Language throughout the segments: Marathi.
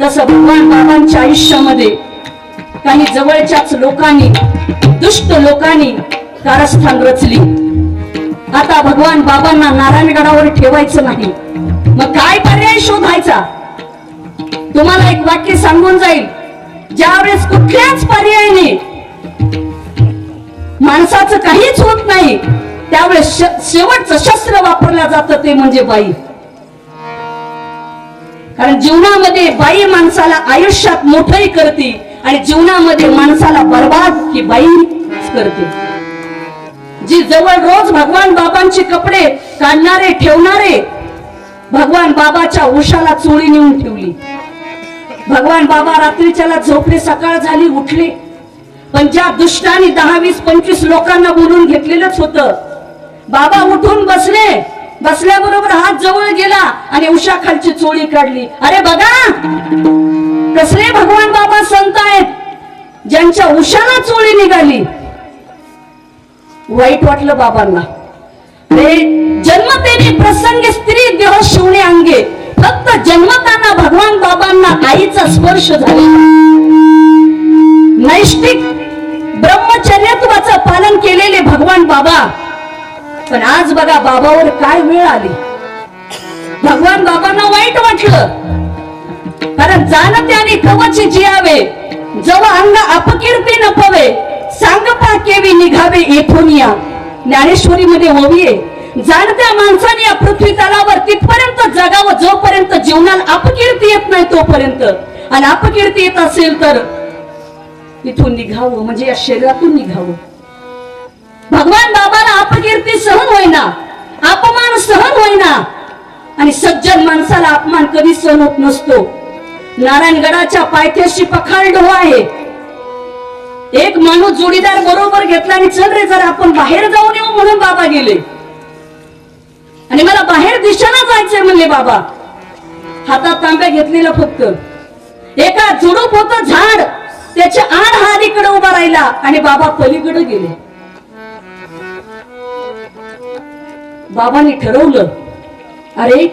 तसं भगवान बाबांच्या आयुष्यामध्ये काही जवळच्याच लोकांनी दुष्ट लोकांनी कारस्थान रचली. आता भगवान बाबांना नारायणगडावर ठेवायचं नाही. मग काय पर्याय शोधायचा? तुम्हाला एक वाक्य सांगून जाईल. ज्यावेळेस कुठल्याच पर्यायाने माणसाचं काहीच होत नाही त्यावेळेस श- शेवटचं शस्त्र वापरलं जातं ते म्हणजे बाई. कारण जीवनामध्ये बाई माणसाला आयुष्यात मोठंही करते आणि जीवनामध्ये माणसाला बर्बाद ही बाई करते. जी जवळ रोज भगवान बाबांचे कपडे काढणारे ठेवणारे भगवान बाबाच्या उशाला चोळी नेऊन ठेवली. भगवान बाबा रात्रीच्याला झोपले सकाळ झाली उठले. पण ज्या दुष्टाने दहा वीस पंचवीस लोकांना बोलून घेतलेलंच होतं बाबा उठून बसले. बसल्याबरोबर हात जवळ गेला आणि उषा खालची चोळी काढली. अरे बघा कसले भगवान बाबा संत आहेत ज्यांच्या उषाला चोळी निघाली. वाईट वाटलं बाबांना. जन्मतेने प्रसंग स्त्री देह शिवणे अंगे फक्त जन्मताना भगवान बाबांना आईचा स्पर्श झाला. नैष्टिक ब्रह्मचर्यत्वाचं पालन केलेले भगवान बाबा पण आज बघा बाबावर काय वेळ आली. भगवान बाबांना वाईट वाटलं. कारण जाणत्याने कवच जियावे. जव अंग अपकीर्ती नपवे. सांगपा केवी निघावे येथून या. ज्ञानेश्वरी मध्ये ओवी जाणत्या माणसाने या पृथ्वी तलावर तिथपर्यंत जगावं जोपर्यंत जीवनाला अपकीर्ती येत नाही तोपर्यंत. आणि अपकीर्ती येत असेल तर इथून निघावं म्हणजे या शरीरातून निघावं. बाबाला सहन होईना. अपमान सहन होईना. आणि सज्जन माणसाला अपमान कधी सहन होत नसतो. नारायणगडाच्या पायथ्याशी पखाल डोह आहे. एक माणूस जोडीदार बरोबर घेतला आणि चल रे जरा आपण बाहेर जाऊन येऊ म्हणून बाबा गेले. आणि मला बाहेर दिशेला जायचंय म्हणले बाबा. हातात तांब्या घेतलेला फक्त. एका झुडूप होत झाड. त्याच्या आड हारीकडे उभा राहिला आणि बाबा पलीकडे गेले. बाबांनी ठरवलं अरे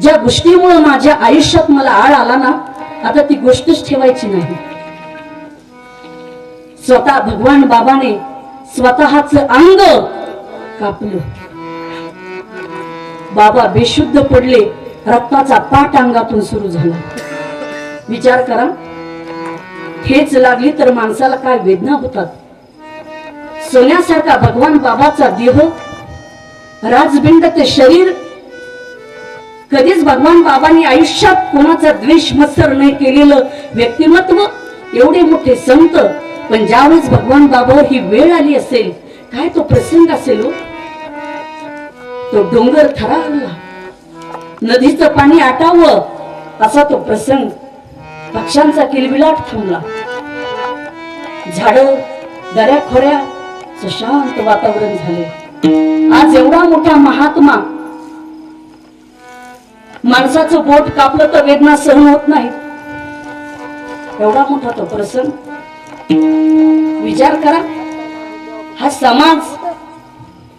ज्या गोष्टीमुळे माझ्या आयुष्यात मला आळ आला ना आता ती गोष्टच ठेवायची नाही. स्वतः भगवान बाबाने स्वतःच अंग कापलं. बाबा बेशुद्ध पडले रक्ताचा पाठ अंगातून सुरू झाला. विचार करा हेच लागली तर माणसाला काय वेदना होतात? सोन्यासारखा भगवान बाबाचा देह राजबिंड ते शरीर कधीच भगवान बाबांनी आयुष्यात कोणाचा द्वेष मत्सर नाही केलेलं व्यक्तिमत्व एवढे मोठे संत. पण ज्यावेळेस भगवान बाबावर ही वेळ आली असेल काय तो प्रसंग असेल हो? तो डोंगर थरारला नदीचं पाणी आटावं असा तो प्रसंग पक्ष्यांचा किलबिलाट थांबला. झाड दऱ्या खोऱ्या शांत वातावरण झाले. आज एवढा मोठा महात्मा. माणसाचं बोट कापलं तर वेदना सहन होत नाही एवढा मोठा तो प्रसंग. विचार करा. हा समाज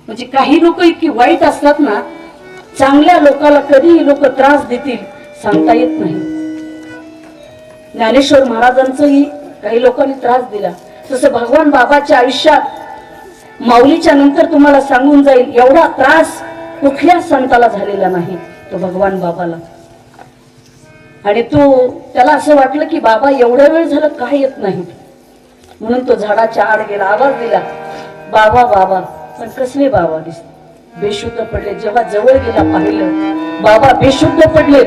म्हणजे काही लोक इतकी वाईट असतात ना चांगल्या लोकाला कधीही लोक त्रास देतील सांगता येत नाही. ज्ञानेश्वर महाराजांचंही काही लोकांनी त्रास दिला. तसं भगवान बाबाच्या आयुष्यात माऊलीच्या नंतर तुम्हाला सांगून जाईल एवढा त्रास कुठल्या संताला झालेला नाही तो भगवान बाबाला. आणि तो त्याला असं वाटलं की बाबा एवढा वेळ झालं काय येत नाही. म्हणून तो झाडाच्या आड गेला आवाज दिला बाबा बाबा पण कसले बाबा दिस बेशुद्ध पडले. जेव्हा जवळ गेला पाहिलं बाबा बेशुद्ध पडले.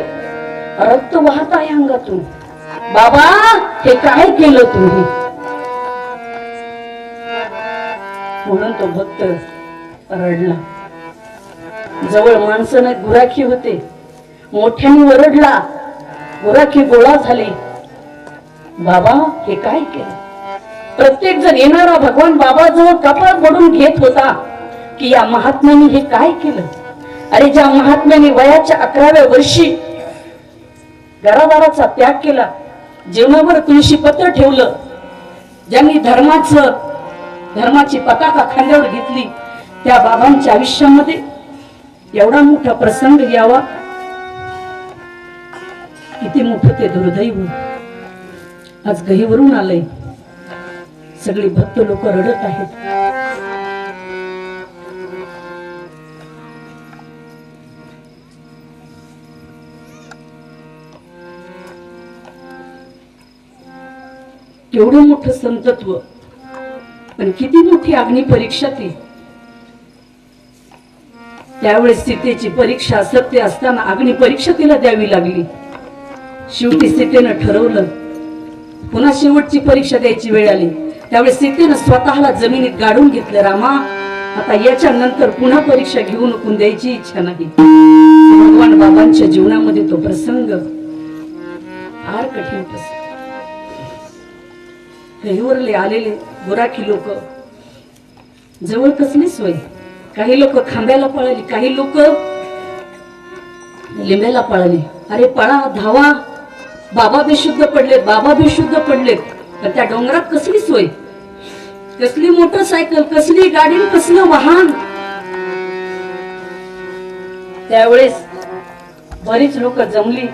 रक्त वाहत आहे अंगातून. बाबा हे काय केलं तुम्ही? म्हणून तो भक्त रडला? जवळ माणसं गुराखी होते. मोठ्याने ओरडला. गुराखी गोळा झाली. बाबा हे काय केलं? प्रत्येक जण येणारा भगवान बाबाजवळ कपाळ पडून घेत होता की या महात्म्याने हे काय केलं? अरे ज्या महात्म्याने वयाच्या अकराव्या वर्षी घरादाराचा त्याग केला जीवनावर तुळशी पत्र ठेवलं ज्यांनी धर्माचं धर्माची पताका खांद्यावर घेतली त्या बाबांच्या आयुष्यामध्ये एवढा मोठा प्रसंग यावा. किती मोठं ते दुर्दैव. आज गहीवरून आलंय. सगळी भक्त लोक रडत आहेत. एवढं मोठं संतत्व पण किती मोठी अग्नी परीक्षा ती. त्यावेळेस सीतेची परीक्षा सत्य असताना अग्नी परीक्षा तिला द्यावी लागली. शेवटी सीतेनं ठरवलं पुन्हा शेवटची परीक्षा द्यायची वेळ आली. त्यावेळेस सीतेनं स्वतःला जमिनीत गाडून घेतलं रामा आता याच्या नंतर पुन्हा परीक्षा घेऊ नकून द्यायची इच्छा नाही. भगवान बाबांच्या जीवनामध्ये तो प्रसंग हेवरले आलेले गुराखी लोक. जवळ कसली सोय? काही लोक खांब्याला पळाली काही लोक लिंब्याला पळाली. अरे पळा धावा. बाबा बेशुद्ध पडलेत बाबा बेशुद्ध पडलेत. तर त्या डोंगरात कसली सोय? कसली मोटरसायकल कसली गाडी कसलं वाहन? त्यावेळेस बरीच लोक जमली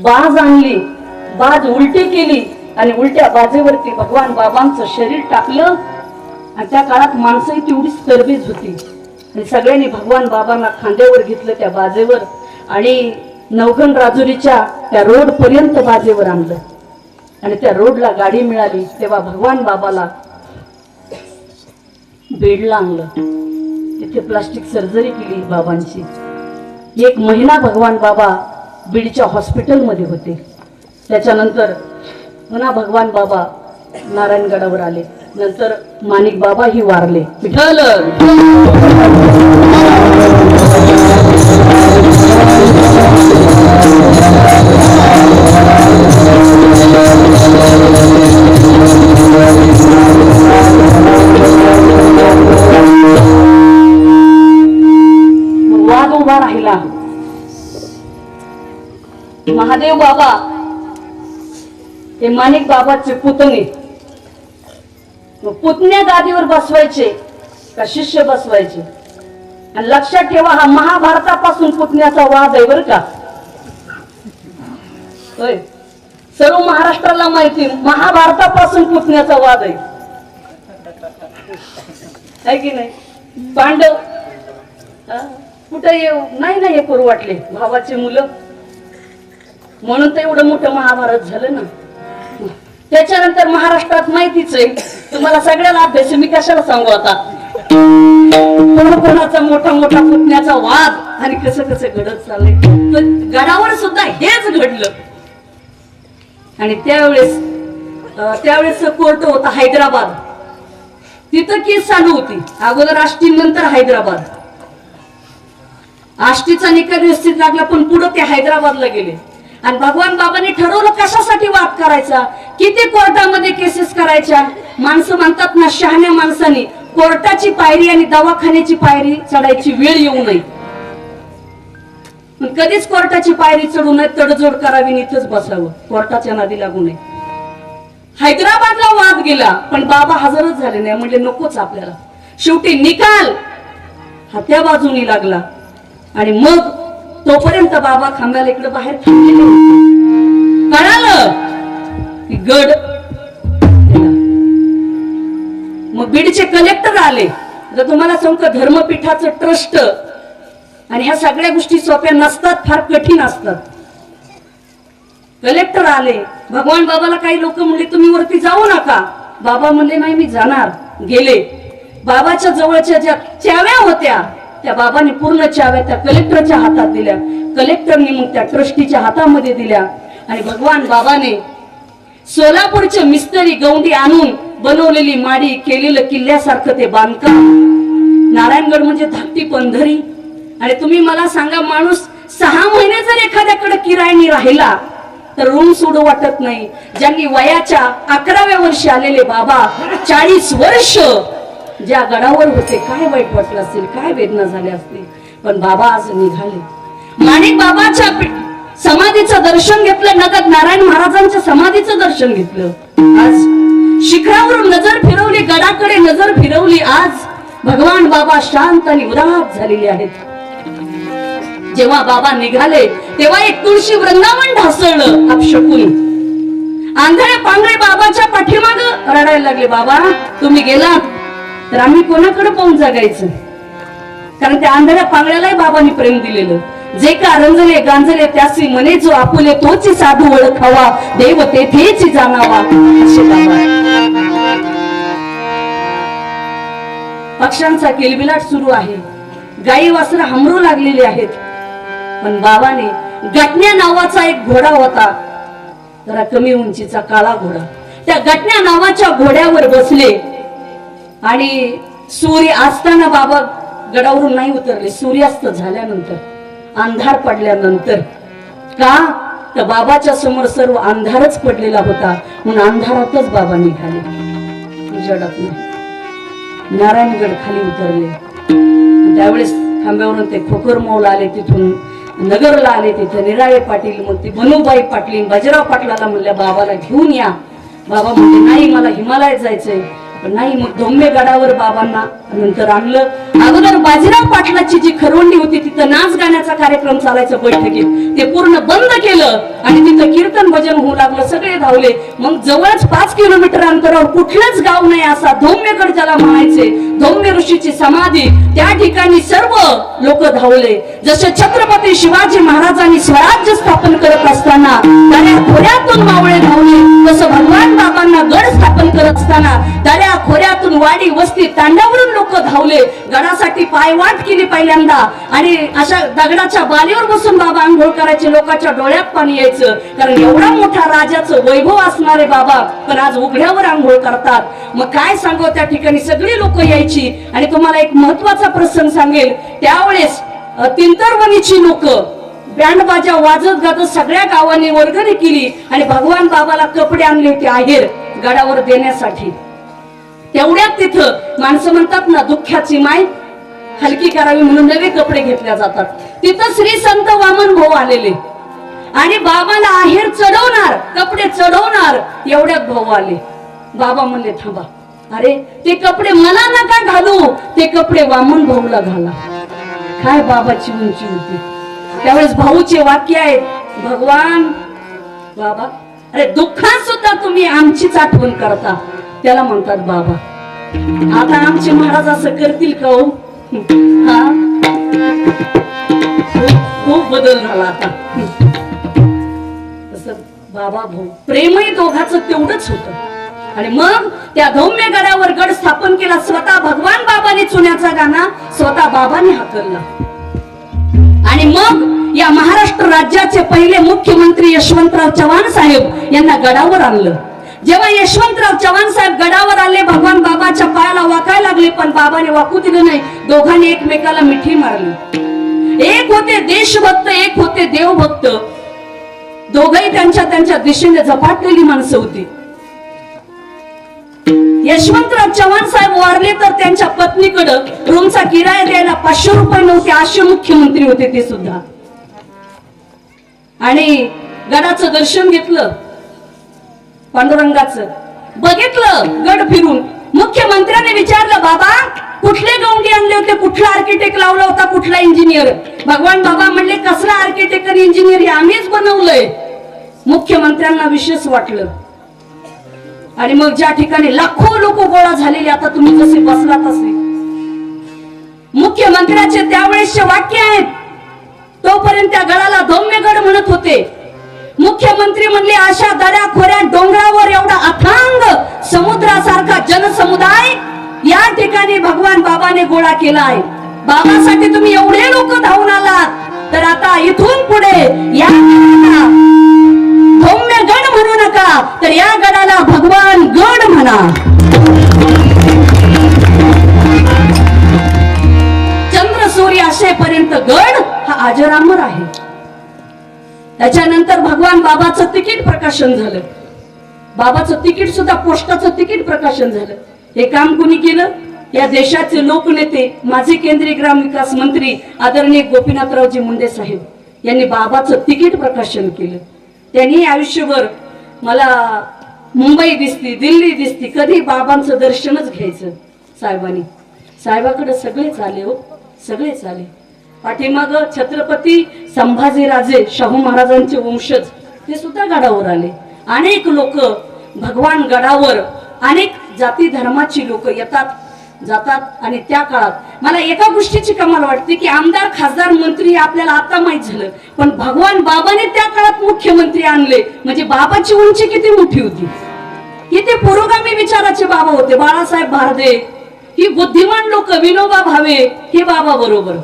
बाज आणली बाज उलटी केली. आणि उलट्या बाजेवरती भगवान बाबांचं शरीर टाकलं. आणि त्या काळात माणसंही तेवढीच तरबेज होती. आणि सगळ्यांनी भगवान बाबांना खांद्यावर घेतलं त्या बाजेवर आणि नवगण राजुरीच्या त्या रोड पर्यंत बाजेवर आणलं. आणि त्या रोडला गाडी मिळाली तेव्हा भगवान बाबाला बेडला आणलं. तिथे प्लास्टिक सर्जरी केली बाबांची. एक महिना भगवान बाबा बीडच्या हॉस्पिटलमध्ये होते. त्याच्यानंतर पुन्हा भगवान बाबा नारायणगडावर आले. नंतर माणिक बाबा ही वारले. विठ्ठल! वाद उभा राहिला. महादेव बाबा हे माणिक बाबाचे पुतणे. मग पुतण्या गादीवर बसवायचे का शिष्य बसवायचे? आणि लक्षात ठेवा हा महाभारतापासून पुतण्याचा वाद आहे बर का. होय. सर्व महाराष्ट्राला माहिती महाभारतापासून पुतण्याचा वाद आहे. की नाही? पांडव कुठं येऊ? नाही ना हे करू वाटले. भावाचे मुलं. म्हणून तर एवढं मोठं महाभारत झालं ना. त्याच्यानंतर महाराष्ट्रात माहितीच आहे. तुम्हाला सगळ्याला अभ्यास मी कशाला सांगू आता? कोणाचा मोठा मोठा पुतण्याचा वाद आणि कसं कसं घडत चाललंय? तर गडावर सुद्धा हेच घडलं. आणि त्यावेळेस त्यावेळेस कोर्ट होता हैदराबाद. तिथं केस चालू होती. अगोदर आष्टी नंतर हैदराबाद. आष्टीचा निकाल व्यवस्थित लागला पण पुढे ते हैदराबादला गेले. आणि भगवान बाबांनी ठरवलं कशासाठी वाद करायचा? किती कोर्टामध्ये केसेस करायच्या? माणसं म्हणतात ना शहाण्या माणसाने कोर्टाची पायरी आणि दवाखान्याची पायरी चढायची वेळ येऊ नये. पण कधीच कोर्टाची पायरी चढू नये तडजोड करावी इथंच बसावं. कोर्टाच्या नादी लागू नये. हैदराबादला वाद गेला पण बाबा हजरच झाले नाही म्हणजे नकोच आपल्याला. शेवटी निकाल हा त्या बाजूनी लागला. आणि मग तोपर्यंत बाबा खांब्याला इकडे बाहेर थांबलेले होते. कळालं? गड मग बीडचे कलेक्टर आले. जर तुम्हाला सांगतो धर्मपीठाचं ट्रस्ट आणि ह्या सगळ्या गोष्टी सोप्या नसतात फार कठीण असतात. कलेक्टर आले. भगवान बाबाला काही लोक म्हणले तुम्ही वरती जाऊ नका. बाबा म्हणले नाही मी जाणार. गेले. बाबाच्या जवळच्या ज्या चाव्या होत्या त्या बाबांनी पूर्ण चाव्या त्या कलेक्टरच्या हातात दिल्या. कलेक्टरने मग त्या ट्रस्टीच्या हातामध्ये दिल्या. आणि भगवान बाबाने सोलापूरचे मिस्त्री गौंडी आणून बनवलेली माडी केलेलं किल्ल्यासारखं ते बांधकाम. नारायणगड म्हणजे धाकटी पंधरी आणि तुम्ही मला सांगा माणूस सहा महिने जर एखाद्याकडे किरायनी राहिला तर रूम सोडू वाटत नाही. ज्यांनी वयाच्या अकराव्या वर्षी आलेले बाबा चाळीस वर्ष ज्या गडावर होते काय वाईट वाटलं असतील काय वेदना झाल्या असतील पण बाबा आज निघाले. माणिक बाबाच्या समाधीचं दर्शन घेतलं नगद नारायण महाराजांच्या समाधीचं दर्शन घेतलं. आज शिखरावरून नजर फिरवली गडाकडे नजर फिरवली आज भगवान बाबा शांत आणि उदास झालेले आहेत. जेव्हा बाबा निघाले तेव्हा एक तुळशी वृंदावन ढासळलं अपशकून आंधळे पांगळे बाबाच्या पाठीमाग रडायला लागले बाबा तुम्ही गेलात तर आम्ही कोणाकडे पाहून जगायचं? कारण त्या अंधाऱ्या पांगळ्यालाही बाबांनी प्रेम दिलेलं. जे का रंजले गांजले त्यासी मने जो आपुले तोच साधू ओळखावा. देव तेथेच जाणावा. पक्ष्यांचा किलबिलाट सुरू आहे. गाई वासर हमरू लागलेली आहेत. पण बाबाने गटण्या नावाचा एक घोडा होता. जरा कमी उंचीचा काळा घोडा. त्या गटण्या नावाच्या घोड्यावर बसले. आणि सूर्य असताना बाबा गडावरून नाही उतरले. सूर्यास्त झाल्यानंतर अंधार पडल्यानंतर का? तर बाबाच्या समोर सर्व अंधारच पडलेला होता. म्हणून अंधारातच बाबा निघाले. जडत नाही. नारायणगड खाली उतरले. त्यावेळेस खांब्यावरून ते खोकर मौल आले तिथून. नगरला आले तिथे. निराळे पाटील मग ते बनूबाई पाटील बाजीराव पाटलाला म्हणल्या बाबाला घेऊन या. बाबा म्हणते नाही मला हिमालयात जायचंय. नाही मग धोंबे गडावर बाबांना नंतर आणलं. अगोदर बाजीराव पाटलाची जी खरवंडी होती तिथं नाच गाण्याचा कार्यक्रम चालायचा बैठकीत. ते पूर्ण बंद केलं आणि तिथं कीर्तन भजन होऊ लागलं सगळे धावले. मग जवळच पाच किलोमीटर अंतरावर कुठलंच गाव नाही असा धौम्यगड ज्याला म्हणायचे धौम्य ऋषीची समाधी. त्या ठिकाणी सर्व लोक धावले. जसे छत्रपती शिवाजी महाराजांनी स्वराज्य स्थापन करत असताना त्याने खोऱ्यातून मावळे धावले. तसं भगवान बाबांना गड स्थापन करत असताना त्या खोऱ्यातून वाडी वस्ती तांड्यावरून लोक धावले. गडासाठी पायवाट केली पहिल्यांदा. आणि अशा दगडाच्या बालीवर बसून बाबा आंघोळ करायचे लोकांच्या डोळ्यात पाणी यायचं. कारण एवढा मोठा राजाचं वैभव असणारे बाबा पण आज उघड्यावर आंघोळ करतात. मग काय सांगू त्या ठिकाणी सगळी लोक यायची. आणि तुम्हाला एक महत्त्वाचा प्रसंग सांगेल. त्यावेळेस तिंतरवणीची लोक बँड बाजा वाजत गाजत सगळ्या गावांनी वर्गणी केली. आणि भगवान बाबाला कपडे आणले होते आहेर गडावर देण्यासाठी. तेवढ्यात तिथं माणसं म्हणतात ना दुःखाची माय हलकी करावी म्हणून नवे कपडे घेतल्या जातात. तिथं श्री संत वामन भाऊ आलेले. आणि बाबाला आहेर चढवणार कपडे चढवणार एवढ्यात भाऊ आले. बाबा म्हणले थांबा. अरे ते कपडे मला नका घालू. ते कपडे वामन भाऊला घाला. काय बाबाची उंची होती. त्यावेळेस भाऊचे वाक्य आहेत भगवान बाबा अरे दुःखात सुद्धा तुम्ही आमचीच आठवण करता. त्याला म्हणतात बाबा. आता आमचे महाराज असं करतील का हो? हा? खूप- बदल झाला आता. तस बाबा भाऊ प्रेमही दोघाच तेवढंच होत. आणि मग त्या धौम्य गडावर गड स्थापन केला स्वतः भगवान बाबाने चुन्याचा गाणा स्वतः बाबाने हाकलला. आणि मग या महाराष्ट्र राज्याचे पहिले मुख्यमंत्री यशवंतराव चव्हाण साहेब यांना गडावर आणलं. जेव्हा यशवंतराव चव्हाण साहेब गडावर आले भगवान बाबाच्या पायाला वाकायला लागले पण बाबाने वाकू दिलं नाही. दोघांनी एकमेकाला मिठी मारली. एक होते देशभक्त एक होते देवभक्त. दोघही त्यांच्या त्यांच्या दिशेने झपाटलेली माणसं होती. यशवंतराव चव्हाण साहेब वारले तर त्यांच्या पत्नीकडं रूमचा किराया द्यायला पाचशे रुपये नव्हते असे मुख्यमंत्री होते ते सुद्धा. आणि गडाचं दर्शन घेतलं. पांडुरंगाचं. बघितलं गड फिरून. मुख्यमंत्र्याने विचारलं बाबा कुठले गौंडी आणले होते? कुठला आर्किटेक्ट लावला होता? कुठला इंजिनियर भगवान बाबा म्हणले कसला आर्किटेक्ट आणि इंजिनियर हे आम्हीच बनवलंय. मुख्यमंत्र्यांना विशेष वाटलं. आणि मग ज्या ठिकाणी लाखो लोक गोळा झालेले आता तुम्ही जसे बसला तसे. मुख्यमंत्र्याचे त्यावेळेसचे वाक्य आहेत तोपर्यंत त्या गडाला धौम्यगड म्हणत होते. मुख्यमंत्री म्हणले अशा दऱ्या खोऱ्या डोंगरावर एवढा अथांग समुद्रासारखा जनसमुदाय या ठिकाणी भगवान बाबाने गोळा केला आहे. बाबासाठी तुम्ही एवढे लोक धावून आलात तर आता इथून पुढे या धौम्य गण म्हणू नका तर या गडाला भगवान गण म्हणा. चंद्र सूर्य असेपर्यंत गण हा अजरामर आहे. त्याच्यानंतर भगवान बाबाचं तिकीट प्रकाशन झालं. बाबाचं तिकीट सुद्धा पोस्टाचं तिकीट प्रकाशन झालं. हे काम कुणी केलं? या देशाचे लोकनेते माझे केंद्रीय ग्राम विकास मंत्री आदरणीय गोपीनाथरावजी मुंडे साहेब यांनी बाबाचं तिकीट प्रकाशन केलं. त्यांनी आयुष्यभर मला मुंबई दिसती दिल्ली दिसती कधी बाबांचं दर्शनच घ्यायचं साहेबांनी. साहेबाकडे सगळेच आले हो सगळेच आले. पाठीमाग छत्रपती संभाजीराजे शाहू महाराजांचे वंशज ते सुद्धा गडावर आले. अनेक लोक भगवान गडावर अनेक जाती धर्माची लोक येतात जातात आणि त्या काळात मला एका गोष्टीची कमाल वाटते की आमदार खासदार मंत्री आपल्याला आता माहीत झालं. पण भगवान बाबाने त्या काळात मुख्यमंत्री आणले. म्हणजे बाबाची उंची किती मोठी होती? किती पुरोगामी विचाराचे बाबा होते. बाळासाहेब भारदे ही बुद्धिमान लोक विनोबा भावे हे बाबा बरोबर.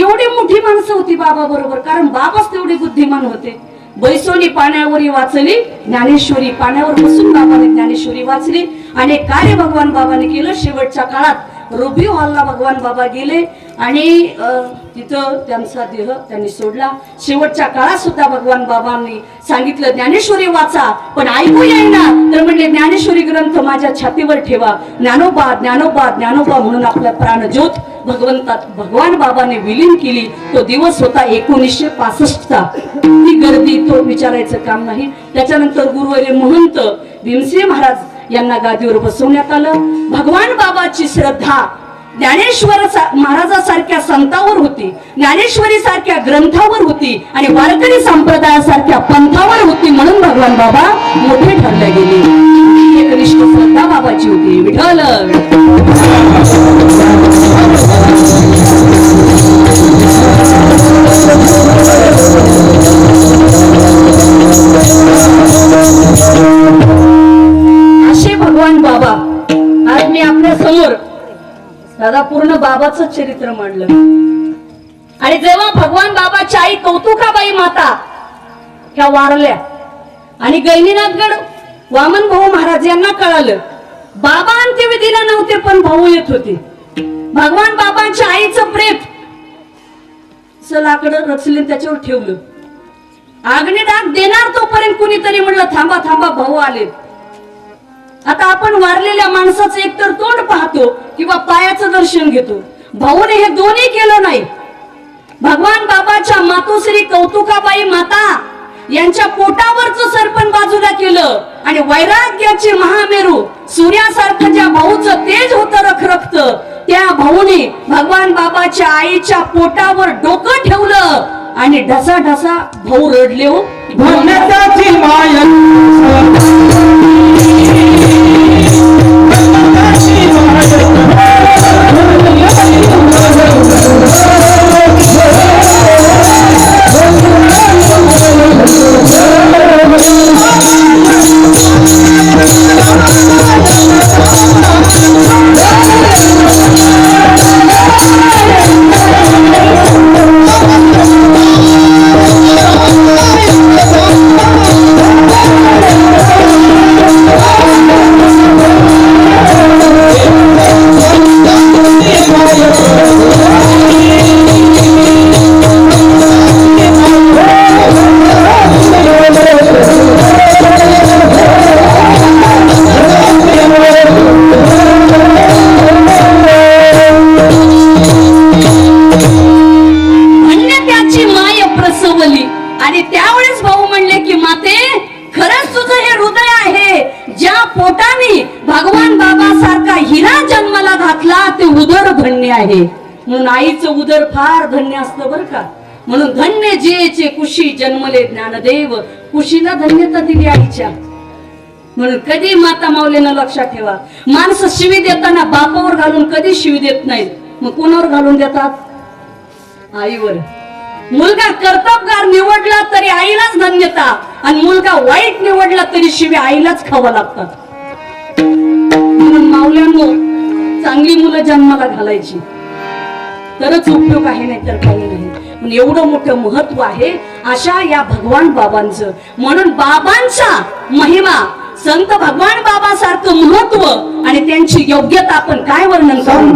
एवढी मोठी माणसं होती बाबा बरोबर. कारण बाबाच तेवढे बुद्धिमान होते. बैसोनी पाण्यावरी वाचली ज्ञानेश्वरी पाण्यावर बसून बाबाने ज्ञानेश्वरी वाचली आणि कार्य भगवान बाबाने केलं शेवटच्या काळात. रुबी हॉलला भगवान बाबा गेले आणि तिथं त्यांचा देह त्यांनी सोडला. शेवटच्या काळात सुद्धा भगवान बाबांनी सांगितलं ज्ञानेश्वरी वाचा पण ऐकू येईना. तर म्हणले ज्ञानेश्वरी ग्रंथ माझ्या छातीवर ठेवा. ज्ञानोबा ज्ञानोबा ज्ञानोबा म्हणून आपला प्राणज्योत भगवंतात भगवान बाबाने विलीन केली. तो दिवस होता एकोणीसशे पासष्टचा. ती गर्दी तो विचारायचं काम नाही. त्याच्यानंतर गुरुवारी महंत भीमसिंह महाराज यांना गादीवर बसवण्यात आलं. भगवान बाबाची श्रद्धा ज्ञानेश्वर महाराजासारख्या संतावर होती ज्ञानेश्वरी सारख्या ग्रंथावर होती आणि वारकरी संप्रदायासारख्या पंथावर होती म्हणून भगवान बाबा मोठे ठरले गेले. एक एकनिष्ठ श्रद्धा बाबाची होती. विठल बाबा आज मी आपल्यासमोर दादा पूर्ण बाबाच चरित्र मांडलं. आणि जेव्हा भगवान बाबाची आई कौतुकाबाई माता ह्या वारल्या आणि गैनीनाथगड वामन भाऊ महाराज यांना कळालं बाबा अंत्यविधीला नव्हते पण भाऊ येत होते. भगवान बाबांच्या आईचं प्रेत लाकडं रचले त्याच्यावर ठेवलं. अग्निडाग देणार तोपर्यंत कुणीतरी म्हणलं थांबा थांबा भाऊ आलेत आता आपण वारलेल्या माणसाचं एकतर तोंड पाहतो किंवा पायाचं दर्शन घेतो. भाऊने हे दोन्ही केलं नाही. भगवान बाबाच्या मातोश्री कौतुकाबाई माता यांच्या पोटावरच सरपण बाजूला केलं आणि वैराग्याचे महामेरू सूर्यासारखं ज्या भाऊचं तेज होतं रखरखत त्या भाऊने भगवान बाबाच्या आईच्या पोटावर डोकं ठेवलं आणि ढसा ढसा भाऊ रडले हो. धन्य आहे. म्हणून आईचं उदर फार धन्य असतं बरं का. म्हणून धन्य जेचे कुशी जन्मले ज्ञानदेव कुशीला धन्यता दिली आईच्या. म्हणून कधी माता माऊलीनं लक्षात ठेवा. माणसं शिवी देताना बापावर घालून कधी शिवी देत नाहीत. मग कोणावर घालून देतात? आईवर. मुलगा कर्तबगार निवडला तरी आईलाच धन्यता आणि मुलगा वाईट निवडला तरी शिवी आईलाच खावा लागतात. म्हणून माऊल्यांनो चांगली मुलं जन्माला घालायची. तरच उपयोग आहे नाही तर काही नाही. एवढं मोठं महत्त्व आहे अशा या भगवान बाबांचं. म्हणून बाबांचा महिमा संत भगवान बाबासारखं महत्त्व आणि त्यांची योग्यता आपण काय वर्णन करू?